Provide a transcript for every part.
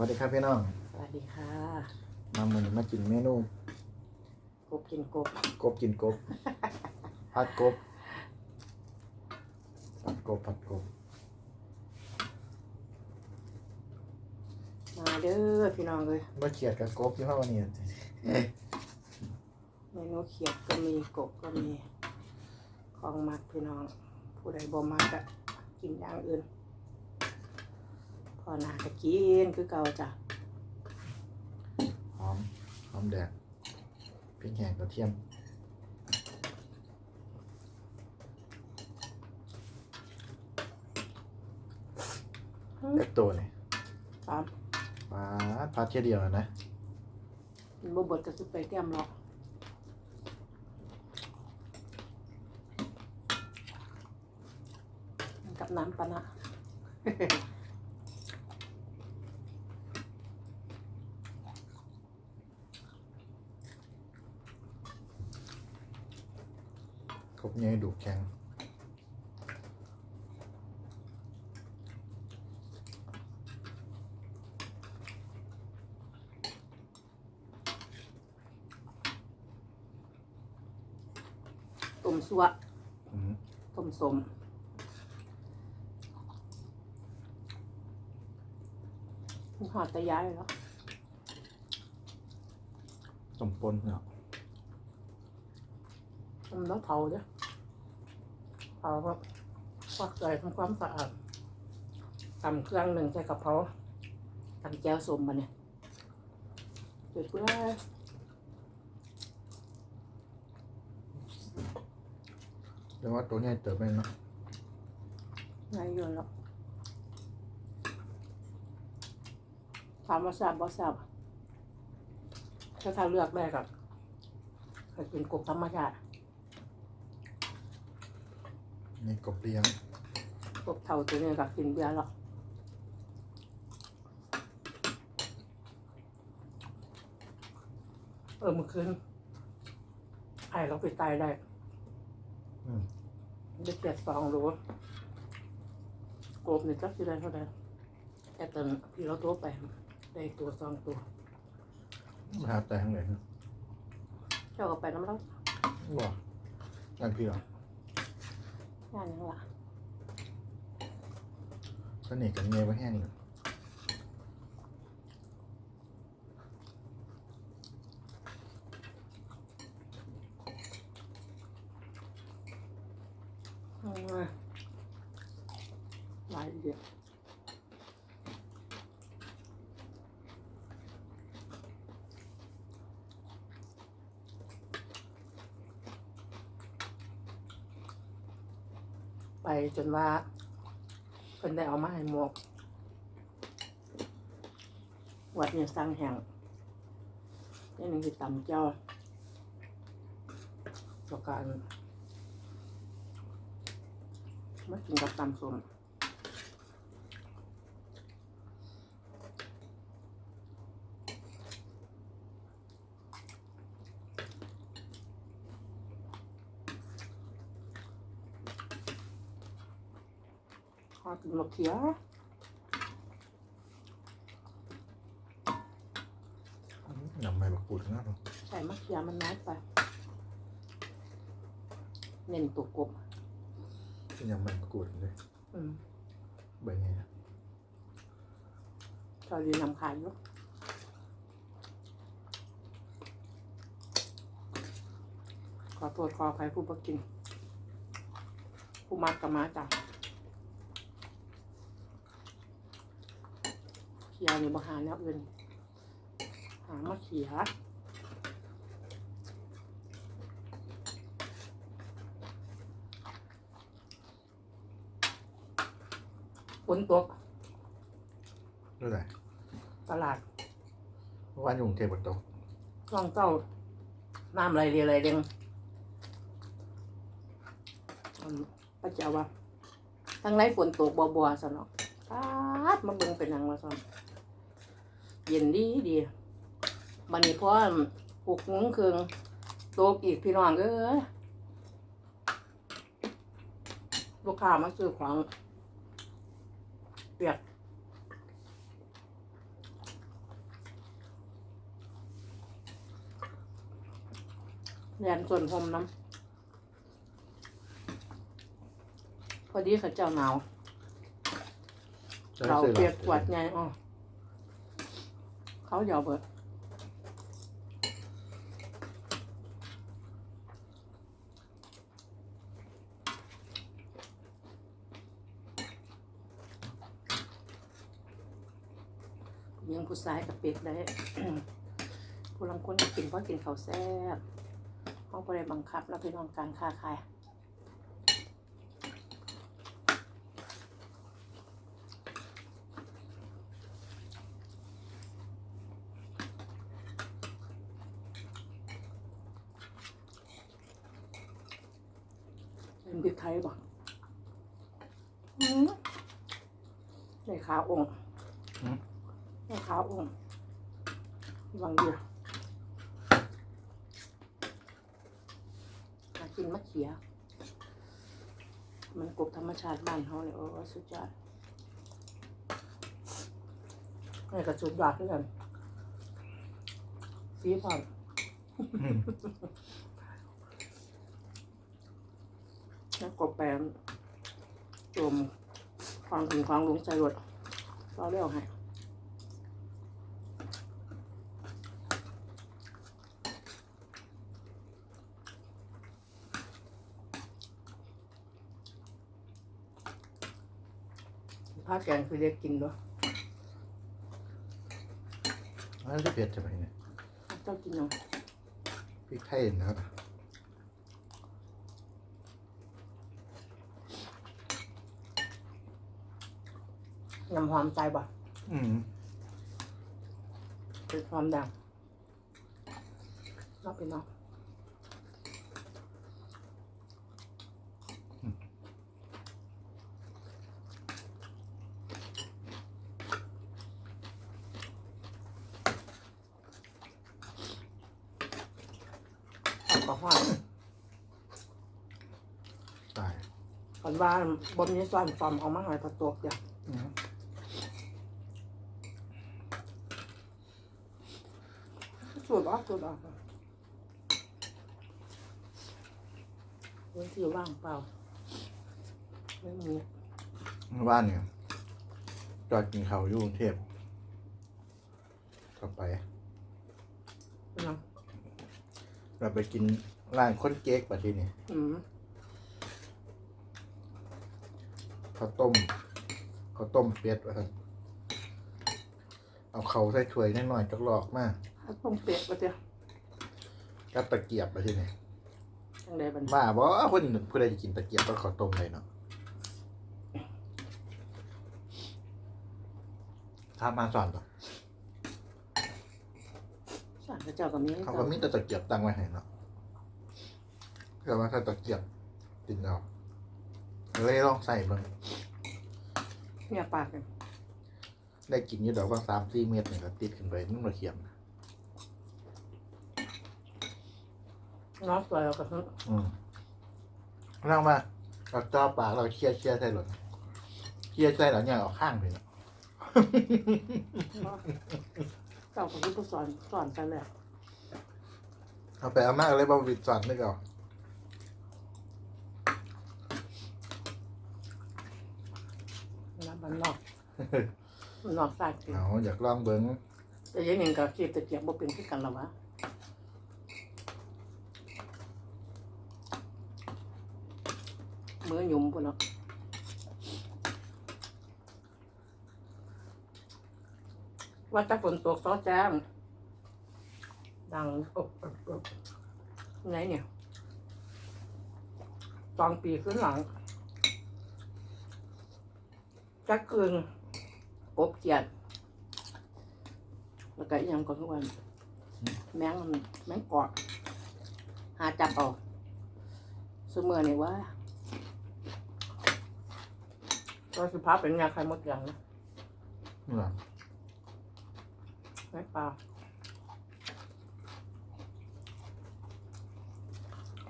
วัสดีครับพี่น้องสวัสดีค่ะมามือนี้มากินเมนูกบกินกบกบกินกบผัดกบผัดกบผัดกบมาเด้อพี่น้องเลยว่าเขียดกับกบที่ห้องนี้เมนูเขียดก็มีกบก็มีของมักพี่น้อง ผู้ใดบ่มักก็กินอย่างอื่น พอหนาก็กินคือเก่าจ้ะหอมหอมแดดพริกแห้งกระเทียมเล็กตัวนี่ตามปลาผัดแค่เดียวนะมันบ่เบดก็สิไปแก้มหรอกกับน้ำปะนะ กบใหญ่ดุแข็งต้มสัวอืมต้มสมหอดตะย้ายแล้วต้มปนเนาะ ทำแล้วเผาเด้อเผาแบบควักใจทำความสะอาดทำเครื่องหนึ่งใส่กระเพราทำแก้วสมมาเนี่ยจุดเพื่อเรียกว่าตัวใหญ่เติบไปเนาะไงายอยู่แล้วถามว่าทราบบ่ทราบถ้าถ้าเลือกได้กับก็กินกบธรรมชาติ นี่กบเลี้ยงกบเท่าตัวนี้ก็กินเบียร์แล้วเออเมื่อคืนไอ้เราไปตายได้อืมได้เจ็ดสองรู้กบนี่จักสิได้เท่าไหร่แต่ตอนที่เราโทรไปได้ตัวสองตัวมาหาแต่ทั้งเลยเจ้าก็ไปน้ำเราบ่นั่นพี่เหรอ ย่านยังล่ะสนิทกันเมียไว้แห้อยู่ อืมหลายเดียว ไปจนว่าเพิ่นได้เอามาให้หมวก วัดเนี่ยสร้างแห่งนี่นึงคือตำเจ้าต่อการมากินกับตำส้ม ทอดมะเขือยำใบบักปูดนะใส่มะเขือมันน้อยไปเน้นตัวกบยำใบบักปูดเลยอืมใบไงนะชอยดีนำขายอยู่ขอโทษขออภัยผู้บ่กิน ผู้มักกับมาจ้ะ ขียนี่บ่หาแนวอื่นหามาเขียฝนตกด้วยไรตลาดเมื่อวานอยู่กรุงเทพฝนตกร่องเจ้าน้ำไหลเรียไหลเด้งอืมพระเจ้าว่าทั้งไรฝนตกบัวบัวๆซะเนาะปาดมาเบิ่งเป็นหยังมาซ้ำ เย็นดีดีบันนี้พอหกโมงครึ่งโตกอีกพี่น้องเอ้ยลูกค้ามาซื้อของเปียกแยนส่วนพผมน้ำพอดีเขาเจ้าหนาวเราเปียกขวดไงอ๋อ เขาเหยาเบิดยังผู้ชายกับเป็ดได้ผู้ลังคนก็กินเพราะกินเขาแซ่บเขาไม่ได้บังคับ แล้วพี่น้องการค้าขาย เป็นพริกไทยบ่อืมได้ขาองค์ได้ขาองค์วางเดียวมากินมะเขีย มันกบธรรมชาติบ้านเขาเลยโอ้สุดยอดนี่ก็สุดยอดด้วยกันสีผ่อน อืมแล้วกบแปมจมควางถึงควางลงใจรถเราเรียกให้ผ้าแกงคือเรียกกินด้วยอันนั้นจะเผ็ดใช่ไหมเนี่ยเจ้ากินยังพริกไทยนะครับ น้ำหอมใจบ่อืมเป็นความดังนอกไปนอกแอลกอฮอล์ตาย ก่อนว่าบนนี้ซ่อนฟอมเอามาใหอยประตูเดียวอืม สูดออกสูดออกพื้นที่ว่างเปล่า ไม่มีบ้านเนี่ยจอดกินข้าวอยู่กรุงเทพกลับไปเป็นยังเราไปกินร้านคนเก๊กประเทศนี้อืมข้าวต้มข้าวต้มเป็ดว่าซั่นเอาเขาใส่ถ้วยน้อยๆจักหลอกมาก ถ้าต้มเป็ดก็จะกับตะเกียบประเทศนี้จังใดบันบ้าบ่คนผู้ใดจะกินตะเกียบต้องข้าวต้มเลยเนาะถ้ามาสอนต่อสารพระเจ้ากับมีเขาก็มีแต่ตะเกียบตั้งไว้ให้เนาะแต่ว่าถ้าตะเกียบกินเอาเลยลองใส่เบิ่งเนี่ยปากเลยได้กินอยู่ดอกว่าสามสี่เม็ดนี่ก็ติดขึ้นไปมันมาเขียมน้ องสวยเราก็อืมเรามาเราจ่อปากเราเคี่ยเคี่ยใส่หล่นเคี่ยใส่แล้วเนี่ยเอาข้างไปเนาะเจ้าของที่ผู้สอนสอนกันแหละเอาไปเอามากเลยบ่วิดสอนนึกเอานะมันนอกมันนอกสายจริงเอาอยากลองเบิ้งแต่อยังหนึ่งกับเกียบตะเกียบบ่เป็นที่กันหรอวะ มือหยุ่มปุ่นเนาะว่าถ้าฝนตกซอแจ้งดังอบอบอบไงเนี่ยสองปีขึ้นหลังจักเกินกบเกียดแล้วก็อีกอยังก็ทุกวัน แมงมันแมงกอดหาจับเอาสมือนี่ว่า ก็สุภาพเป็นยาไข่มดอย่างนะนี่หรอไม่เปล่า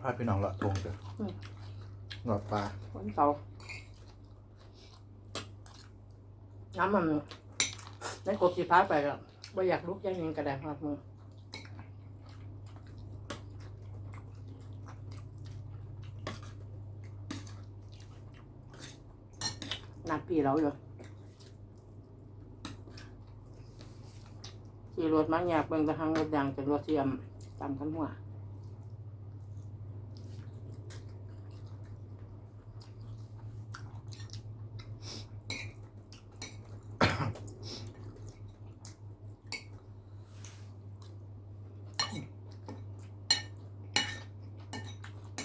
พาพี่น้องละทงเถอะหลอดปลาวันเสาร์น้ำมันในกบสีพ้าไปแล้วว่าอยากลุกยังยิงกระแดงหักมือ พี่เราอยู่ขี่รถมาอยากเบิ่งตะหังรถยางจากรถเทียมตามขันหัว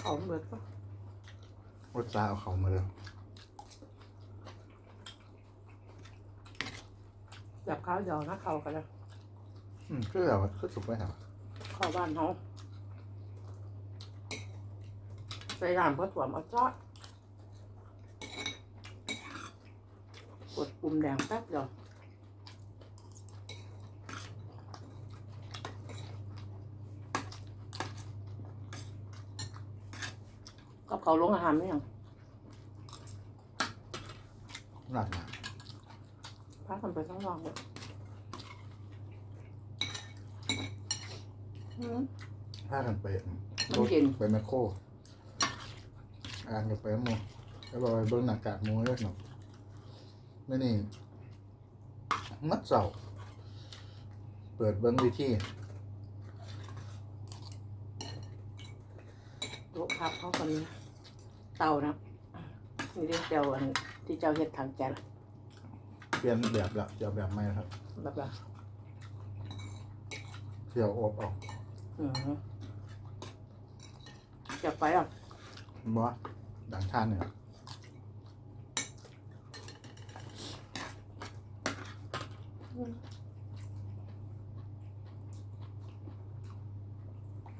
เขาเบิดปะรสชาติเอาเขามาเลย แบบข้าวเหยานะเขากันเลยอืมคือแบบว่าคือสุกไปหาเข้าบ้านเขาใส่น้ำเพื่อถ่วมเอาจอดกดปุ่มแดงแป๊บเดียวกับเขาลงอาหารไหมยังหนักนะ พากันไปข้างนอกหมดอืมพากันไปมันเย็น ไปแมคโครอ่านกันไปหมูแล้วบอกไปเบิ้งหน้ากากหมูเลยหนอกไม่นี่มัดเสาเปิดเบิ้งวิธีโต๊ะพับเขาคนนี้เตานะนี่เรียกเตาอันที่เจ้าเฮ็ดทางแก๊ส เปลี่ยนแบบละจะเอาแบบใหม่ครับแบบว่าเที่ยวอบเอาอืมจะไปอะบ่ดังท่านเนี่ย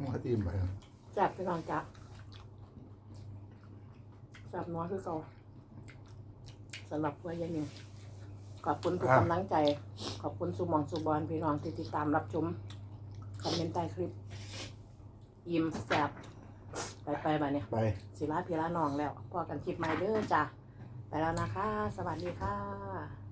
ว่าอิ่มไปครับจับไปลองจับจับน้อยคือเก่าสำหรับเพื่อนยังนี่ ขอบคุณทุกกำลังใจ ขอบคุณสุหมองสุบอลพี่น้องที่ติดตามรับชมคอมเมนต์ใต้คลิป ยิ้มแสบไปไปๆมาเนี่ยไป ศิลาพีละน้องแล้วพอกันคลิปใหม่เด้อจ้ะไปแล้วนะคะ สวัสดีค่ะ